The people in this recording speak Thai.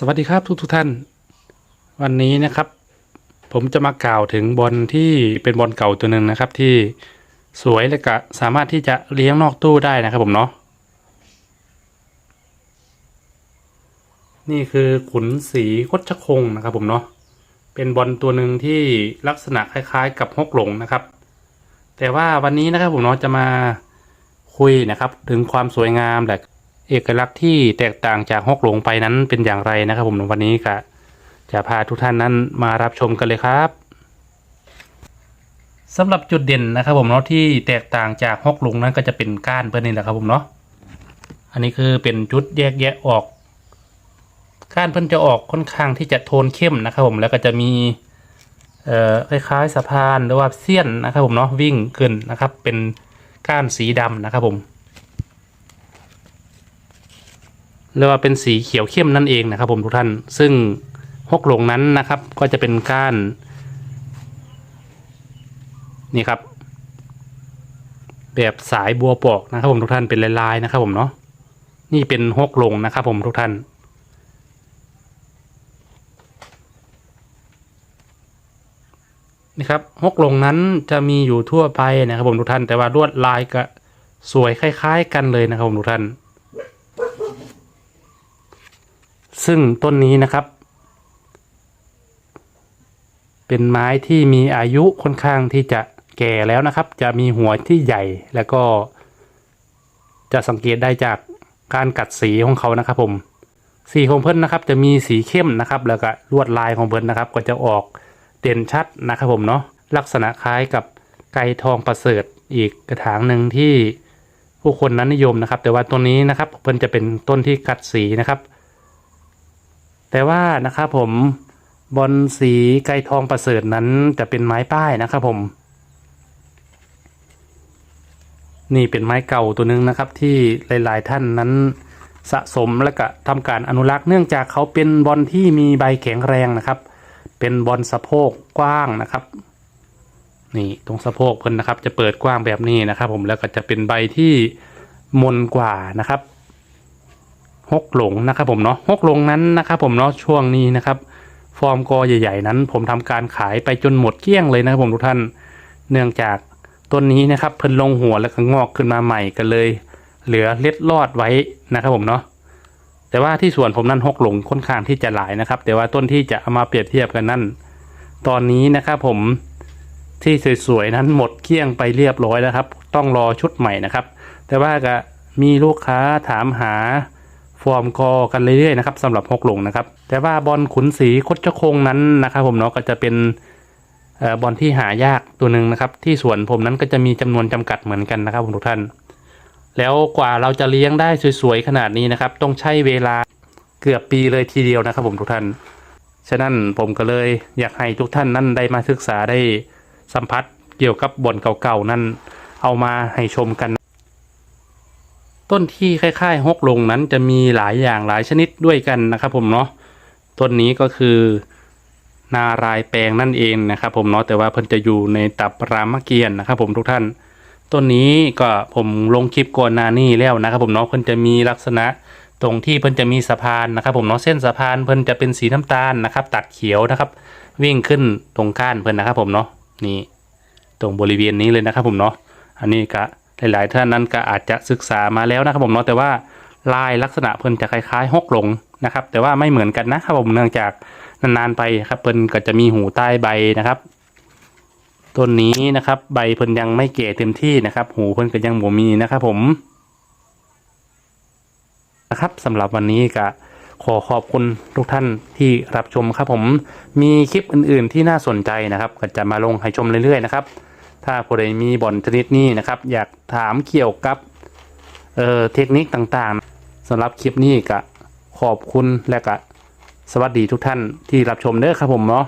สวัสดีครับทุกทุกท่าน วันนี้นะครับ ผมจะมากล่าวถึงบอลที่เป็นบอลเก่าตัวหนึ่งนะครับ ที่สวยและก็สามารถที่จะเลี้ยงนอกตู้ได้นะครับผมเนาะนี่คือขุนสีคดชคงนะครับผมเนาะเป็นบอลตัวหนึ่งที่ลักษณะคล้ายๆ กับฮกหลงนะครับ แต่ว่าวันนี้นะครับผมเนาะจะมาคุยนะครับ ถึงความสวยงามและ เอกลักษณ์ที่แตกต่างจากฮกหลงไปนั้นเป็นอย่างไรนะครับ ผมวันนี้ก็จะพาทุกท่านนั้นมารับชมกันเลยครับสำหรับจุดเด่นนะครับผมเนาะที่แตกต่างจากฮกหลงนั้นก็จะเป็นก้านเพื่อนนี่แหละครับผมเนาะอันนี้คือเป็นจุดแยกแยะออก ก้านเพิ่นจะออกค่อนข้างที่จะโทนเข้มนะครับผมแล้วก็จะมีเอ่อคล้ายๆสะพานหรือว่าเสี้ยนนะครับผมเนาะวิ่งขึ้นนะครับ เป็นก้านสีดำนะครับผม เรียกว่าเป็นสีเขียวเข้มนั่นเองนะครับผมทุกท่าน ซึ่งฮกหลงนั้นนะครับก็จะเป็นก้านนี่ครับ แบบสายบัวปอกนะครับผมทุกท่านเป็นลายๆนะครับผมเนาะนี่เป็นฮกหลงนะครับผมทุกท่านนี่ครับฮกหลงนั้นจะมีอยู่ทั่วไปนะครับผมทุกท่าน แต่ว่าลวดลายก็สวยคล้าย ๆ กันเลยนะครับผมทุกท่าน ซึ่งต้นนี้นะครับ เป็นไม้ที่มีอายุค่อนข้างที่จะแก่แล้วนะครับ จะมีหัวที่ใหญ่แล้วก็ จะสังเกตได้จากการกัดสีของเขานะครับ ผม สีของเพิ่นนะครับ จะมีสีเข้มนะครับ แล้วก็ลวดลายของเพิ่นนะครับ ก็จะออกเด่นชัดนะครับผมเนาะลักษณะคล้ายกับไก่ทองประเสริฐอีกกระถางหนึ่งที่ผู้คนนั้นนิยมนะครับ แต่ว่าตัวนี้นะครับเพิ่นจะเป็นต้นที่กัดสีนะครับ แต่ว่านะครับผมบอลสีไก่ทองประเสริฐนั้นจะเป็นไม้ป้ายนะครับผม นี่เป็นไม้เก่าตัวหนึ่งนะครับที่หลายๆท่านนั้นสะสมและก็ทำการอนุรักษ์เนื่องจากเขาเป็นบอลที่มีใบแข็งแรงนะครับ เป็นบอลสะโพกกว้างนะครับ นี่ตรงสะโพกเพิ่นนะครับ จะเปิดกว้างแบบนี้นะครับ ผมแล้วก็จะเป็นใบที่มนกว่านะครับ ฮกหลงนะครับผมเนาะฮกหลงนั้นนะครับผมเนาะช่วงนี้นะครับ ฟอร์มกอใหญ่ ๆ นั้น ผมทำการขายไปจนหมดเกลี้ยงเลยนะครับผมทุกท่านเนื่องจากต้นนี้นะครับเพิ่นลงหัวแล้วก็งอกขึ้นมาใหม่กันเลย เหลือเล็ดลอดไว้นะครับผมเนาะแต่ว่าที่สวนผมนั้นฮกหลงค่อนข้างที่จะหลายนะครับ แต่ว่าต้นที่จะเอามาเปรียบเทียบกันนั่นตอนนี้นะครับผมที่สวยๆนั้นหมดเกลี้ยงไปเรียบร้อยแล้วครับ ต้องรอชุดใหม่นะครับ แต่ว่าก็มีลูกค้าถามหา ฟอร์มกอกันเรื่อยๆนะครับสำหรับฮกหลงนะครับ แต่ว่าบอลขุนสีคดชะคงนั้นนะครับ ผมเนาะก็จะเป็นออบอลที่หายากตัวหนึ่งนะครับ ที่สวนผมนั้นก็จะมีจำนวนจำกัดเหมือนกันนะครับผมทุกท่าน แล้วกว่าเราจะเลี้ยงได้สวยๆขนาดนี้นะครับ ต้องใช้เวลาเกือบปีเลยทีเดียวนะครับผมทุกท่าน ฉะนั้นผมก็เลยอยากให้ทุกท่านนั้นได้มาศึกษาได้สัมผัสเกี่ยวกับบอลเก่าๆนั้นเอามาให้ชมกัน ต้นที่คล้ายๆฮกลงนั้นจะมีหลายอย่างหลายชนิดด้วยกันนะครับ ผมเนาะต้นนี้ก็คือนารายแปลงนั่นเองนะครับ ผมเนาะแต่ว่าเพิ่นจะอยู่ในตับรามเกียรตินะครับ ผมทุกท่าน ต้นนี้ก็ผมลงคลิปก่อนหนานี่แล้วนะครับ ผมเนาะเพิ่นจะมีลักษณะตรงที่เพิ่นจะมีสะพานนะครับ ผมเนาะเส้นสะพานเพิ่นจะเป็นสีน้ำตาลนะครับ ตัดเขียวนะครับ วิ่งขึ้นตรงก้านเพิ่นนะครับ ผมเนาะนี่ตรงบริเวณนี้เลยนะครับ ผมเนาะอันนี้ก็ หลาย ๆ ท่านนั้นก็อาจจะศึกษามาแล้วนะครับผมเนาะแต่ว่าลายลักษณะเพิ่นจะคล้ายๆฮกหลงนะครับ แต่ว่าไม่เหมือนกันนะครับผมเนื่องจากนานๆไปครับเพิ่นก็จะมีหูใต้ใบนะครับต้นนี้นะครับใบเพิ่นยังไม่เก่เต็มที่นะครับ หูเพิ่นก็ยังบ่มีนะครับผมนะครับสำหรับวันนี้ก็ขอขอบคุณทุกท่านที่รับชมครับผมมีคลิปอื่น ๆ ที่น่าสนใจนะครับ ก็จะมาลงให้ชมเรื่อย ๆ นะครับ ถ้าผู้ใดมีบ่อนชนิดนี้นะครับ อยากถามเกี่ยวกับเอ่อเทคนิคต่างๆสำหรับคลิปนี้ก็ขอบคุณและก็สวัสดีทุกท่านที่รับชมเด้อครับผมเนาะ